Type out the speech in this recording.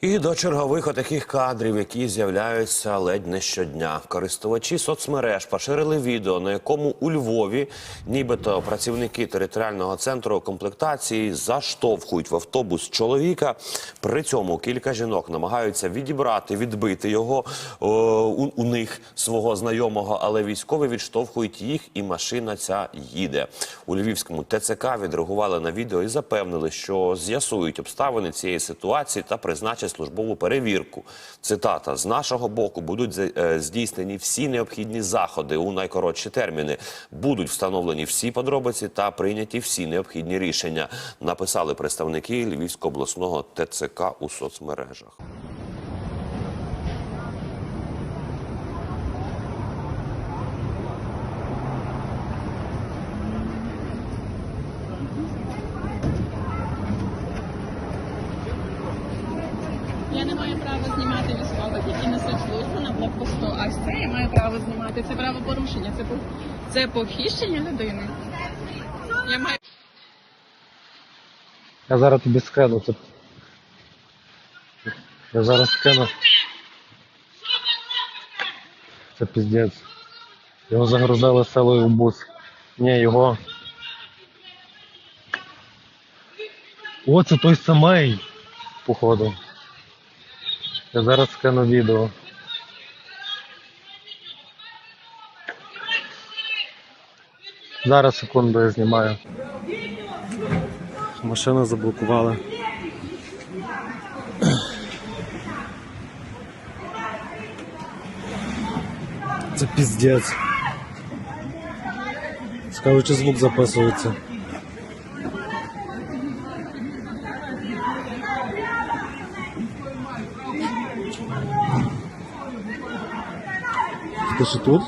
І до чергових отаких кадрів, які з'являються ледь не щодня. Користувачі соцмереж поширили відео, на якому у Львові нібито працівники територіального центру комплектації заштовхують в автобус чоловіка. При цьому кілька жінок намагаються відібрати, відбити його о, у, у них свого знайомого, але військові відштовхують їх, і машина ця їде. У львівському ТЦК відреагували на відео і запевнили, що з'ясують обставини цієї ситуації та призначать службову перевірку. Цитата з нашого боку будуть е, здійснені всі необхідні заходи у найкоротші терміни. Будуть встановлені всі подробиці та прийняті всі необхідні рішення. Написали представники Львівського обласного ТЦК у соцмережах. Я права знімати військових, які несуть службу на блокпосту. А це я маю право знімати. Це правопорушення, це це похищення людини. Я маю Я зараз тобі скину тут. Я зараз скину. Це піздець. Його загрузили селою в бус. Ні, його. О, це той самий, походу. Я зараз скину відео. Зараз секунду я знімаю. Машину заблокували. Це піздець. Цікаво, чи звук записується. Пише тут.